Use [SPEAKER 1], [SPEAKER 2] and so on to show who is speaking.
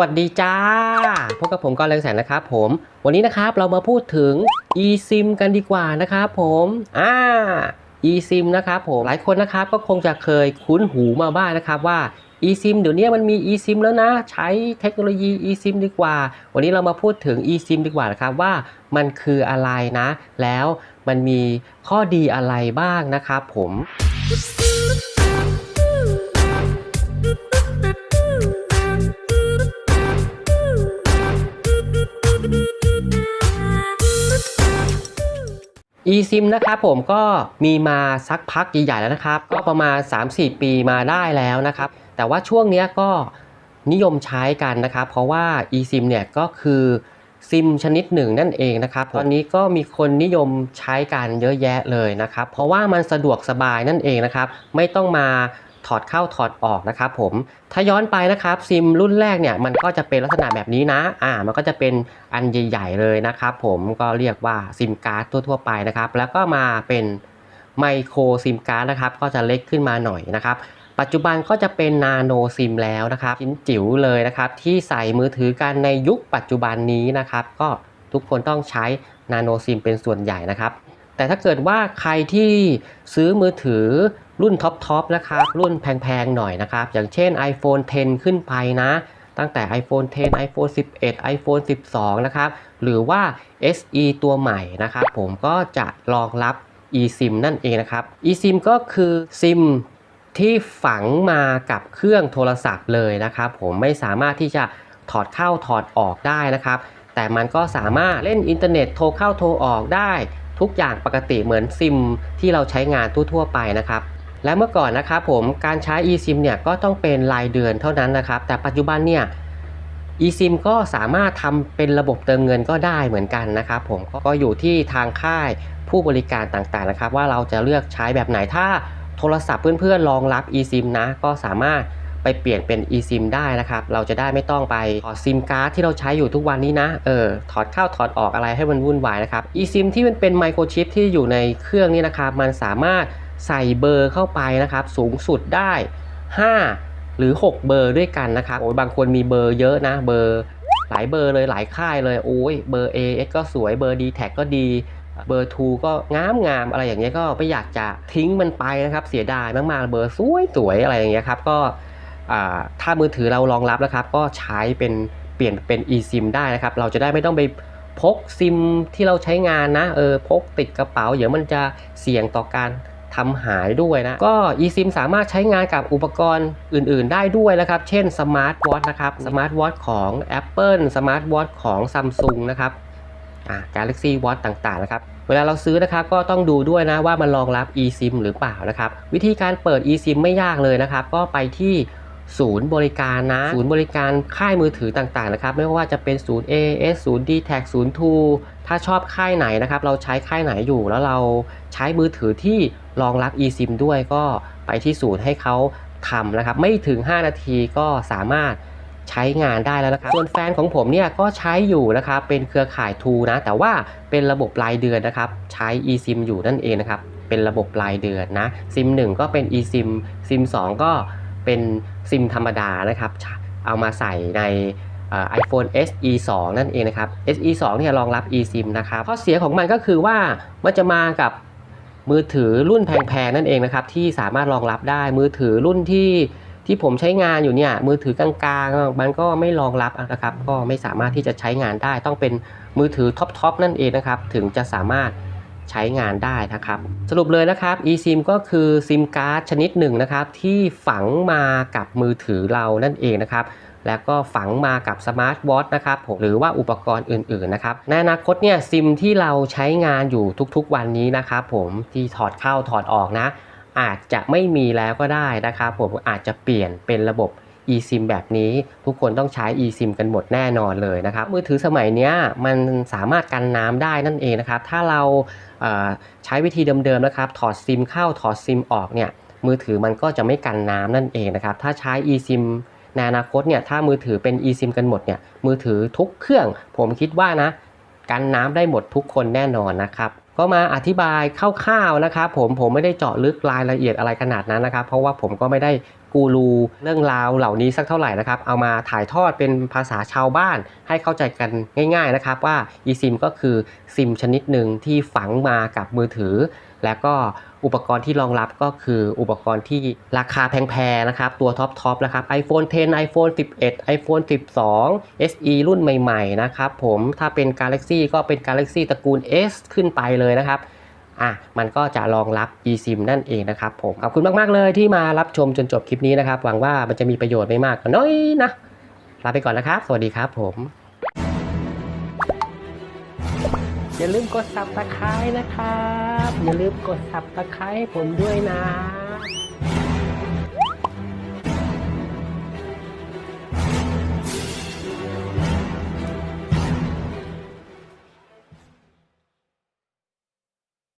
[SPEAKER 1] สวัสดีจ้า พบกับผมกอนเรืองแสนนะครับผม วันนี้นะครับเรามาพูดถึง eSIM กันดีกว่านะครับผมอ่า eSIM นะครับผม หลายคนนะครับก็คงจะเคยคุ้นหูมาบ้างนะครับว่า eSIM เดี๋ยวนี้มันมี eSIM แล้วนะ ใช้เทคโนโลยี eSIM ดีกว่า วันนี้เรามาพูดถึง eSIM ดีกว่านะครับว่ามันคืออะไรนะ แล้วมันมีข้อดีอะไรบ้างนะครับผม eSIM นะครับผมก็มีมาสักพักใหญ่ๆแล้วนะครับ ก็ประมาณ 3-4 ปีมาได้แล้วนะครับ แต่ว่าช่วงเนี้ยก็นิยมใช้กันนะครับ เพราะว่า eSIM เนี่ยก็คือซิมชนิดหนึ่งนั่นเองนะครับ ตอนนี้ก็มีคนนิยมใช้กันเยอะแยะเลยนะครับ เพราะว่ามันสะดวกสบายนั่นเองนะครับ ไม่ต้องมา ถอดเข้าถอดออกนะครับผมถ้าย้อนไปนะครับซิมรุ่นแรกเนี่ยมันก็จะเป็นลักษณะแบบนี้นะอ่ามันก็จะเป็นอันใหญ่ๆเลยนะครับผมก็เรียกว่าซิมการ์ดทั่วๆไปนะครับแล้วก็มาเป็นไมโครซิมการ์ดนะครับก็จะเล็กขึ้นมาหน่อยนะครับปัจจุบันก็จะเป็นนาโนซิมแล้วนะครับชิ้นจิ๋วเลยนะครับที่ใส่มือถือกันในยุคปัจจุบันนี้นะครับก็ทุกคนต้องใช้นาโนซิมเป็นส่วนใหญ่นะครับแต่ถ้าเกิดว่าใครที่ซื้อมือถือ รุ่นท็อปๆนะครับ รุ่นแพงๆหน่อยนะครับ อย่างเช่น iPhone 10 ขึ้นไปนะ ตั้งแต่ iPhone 10 iPhone 11 iPhone 12 นะครับ หรือว่า SE ตัวใหม่นะครับ ผมก็จะรองรับ eSIM นั่นเองนะครับ eSIM ก็คือซิมที่ฝังมากับเครื่องโทรศัพท์เลยนะครับ ผมไม่สามารถที่จะถอดเข้าถอดออกได้นะครับ แต่มันก็สามารถเล่นอินเทอร์เน็ตโทรเข้าโทรออกได้ ทุกอย่างปกติเหมือนซิมที่เราใช้งานทั่วๆไปนะครับ และเมื่อก่อนนะครับผมการใช้ eSIM เนี่ยก็ต้องเป็นรายเดือนเท่านั้นนะครับ แต่ปัจจุบันเนี่ย eSIM ก็สามารถทำเป็นระบบเติมเงินก็ได้เหมือนกันนะครับผมก็อยู่ที่ทางค่ายผู้บริการต่างๆนะครับ ว่าเราจะเลือกใช้แบบไหนถ้าโทรศัพท์เพื่อนๆรองรับ eSIM นะ ก็สามารถไปเปลี่ยนเป็น eSIM ได้นะครับ เราจะได้ไม่ต้องไปถอดซิมการ์ดที่เราใช้อยู่ทุกวันนี้นะ เออ ถอดเข้าถอดออกอะไรให้มันวุ่นวายนะครับ eSIM ที่มันเป็นไมโครชิปที่อยู่ในเครื่องนี้นะครับ มันสามารถ ใส่เบอร์เข้าไปนะครับ สูงสุดได้ 5 หรือ 6 เบอร์ด้วยกันนะครับโอ้ยบางคนมีเบอร์เยอะนะเบอร์หลายเบอร์เลยหลายค่ายเลยโอ้ยเบอร์ AS ก็สวยเบอร์ d t แทก็ดีเบอร์2ก็งามงามอะไรอย่างเงี้ยก็ไม่อยากจะทิ้งมันไปนะครับ เสียดายมากๆเบอร์สวยสวยอะไรอย่างเงี้ยครับก็ถ้ามือถือเรารองรับแล้วครับ ก็ใช้เป็นเปลี่ยนเป็น eSIM ได้นะครับ เราจะได้ไม่ต้องไปพกซิมที่เราใช้งานนะเออพกติดกระเป๋า เดี๋ยวมันจะเสี่ยงต่อการ ทำหายด้วยนะ ก็ eSIM สามารถใช้งานกับอุปกรณ์อื่น ๆ ได้ด้วยนะครับ เช่นสมาร์ทวอทนะครับสมาร์ทวอทของ Apple สมาร์ทวอทของ Samsung นะครับอ่าแล็กซี่วอทต่าง ๆ นะครับ เวลาเราซื้อนะครับก็ต้องดูด้วยนะว่ามันรองรับ eSIM หรือเปล่านะครับ วิธีการเปิด eSIM ไม่ยากเลยนะครับ ก็ไปที่ ศูนย์บริการนะ ศูนย์บริการค่ายมือถือต่างๆนะครับ ไม่ว่าจะเป็นศูนย์ AS ศูนย์ d t แทศูนย์2ถ้าชอบค่ายไหนนะครับ เราใช้ค่ายไหนอยู่แล้วเราใช้มือถือที่รองรับ eSIM ด้วยก็ไปที่ศูนย์ให้เขาทำนะครับ ไม่ถึง 5 นาทีก็สามารถใช้งานได้แล้วนะครับ ส่วนแฟนของผมเนี่ยก็ใช้อยู่นะครับ เป็นเครือข่ายทูนะ แต่ว่าเป็นระบบรายเดือนนะครับ ใช้ eSIM อยู่นั่นเองนะครับ เป็นระบบรายเดือนนะ ซิม1ก็เป็น eSIM ซิม2ก็ เป็นซิมธรรมดานะครับ เอามาใส่ในเอ่อ iPhone SE 2นั่นเองนะครับ SE 2เนี่ยรองรับ eSIM นะครับ ข้อเสียของมันก็คือว่ามันจะมากับมือถือรุ่นแพงๆนั่นเองนะครับ ที่สามารถรองรับได้มือถือรุ่นที่ที่ผมใช้งานอยู่เนี่ยมือถือกลางๆมันก็ไม่รองรับนะครับ ก็ไม่สามารถที่จะใช้งานได้ ต้องเป็นมือถือท็อปๆนั่นเองนะครับ ถึงจะสามารถ ใช้งานได้นะครับสรุปเลยนะครับ eSIM ก็คือซิมการ์ดชนิดหนึ่งนะครับที่ฝังมากับมือถือเรานั่นเองนะครับแล้วก็ฝังมากับสมาร์ทวอทนะครับผมหรือว่าอุปกรณ์อื่นๆนะครับในอนาคตเนี่ยซิมที่เราใช้งานอยู่ทุกๆวันนี้นะครับผมที่ถอดเข้าถอดออกนะ อาจจะไม่มีแล้วก็ได้นะครับผมอาจจะเปลี่ยนเป็นระบบ eSIM แบบนี้ ทุกคนต้องใช้ eSIM กันหมดแน่นอนเลยนะครับ มือถือสมัยนี้มันสามารถกันน้ำได้นั่นเองนะครับ ถ้าเราใช้วิธีเดิมๆนะครับ ถอดซิมเข้าถอดซิมออกเนี่ยมือถือมันก็จะไม่กันน้ำนั่นเองนะครับ ถ้าใช้ eSIM ในอนาคตเนี่ยถ้ามือถือเป็น eSIM กันหมดเนี่ยมือถือทุกเครื่อง ผมคิดว่านะ กันน้ำได้หมดทุกคนแน่นอนนะครับก็มาอธิบายคร่าวๆนะครับผมผมไม่ได้เจาะลึกรายละเอียดอะไรขนาดนั้นนะครับ เพราะว่าผมก็ไม่ได้กูรูเรื่องราวเหล่านี้สักเท่าไหร่นะครับ เอามาถ่ายทอดเป็นภาษาชาวบ้านให้เข้าใจกันง่ายๆนะครับ ว่า eSIM ก็คือซิมชนิดหนึ่งที่ฝังมากับมือถือ แล้วก็อุปกรณ์ที่รองรับก็คืออุปกรณ์ที่ราคาแพงๆนะครับ ตัวท็อปทอปนะครับ iPhone 10 iPhone 11 iPhone 12 SE รุ่นใหม่ๆนะครับผมถ้าเป็น Galaxy ก็เป็น Galaxy ตระกูล S ขึ้นไปเลยนะครับ อะมันก็จะรองรับ eSIM นั่นเองนะครับผมขอบคุณมาก ๆ เลยที่มารับชมจนจบคลิปนี้นะครับ หวังว่ามันจะมีประโยชน์ไม่มากก็น้อยนะลาไปก่อนนะครับ สวัสดีครับผมอย่าลืมกด subscribe นะครับ อย่าลืมกด subscribe ให้ผมด้วยนะ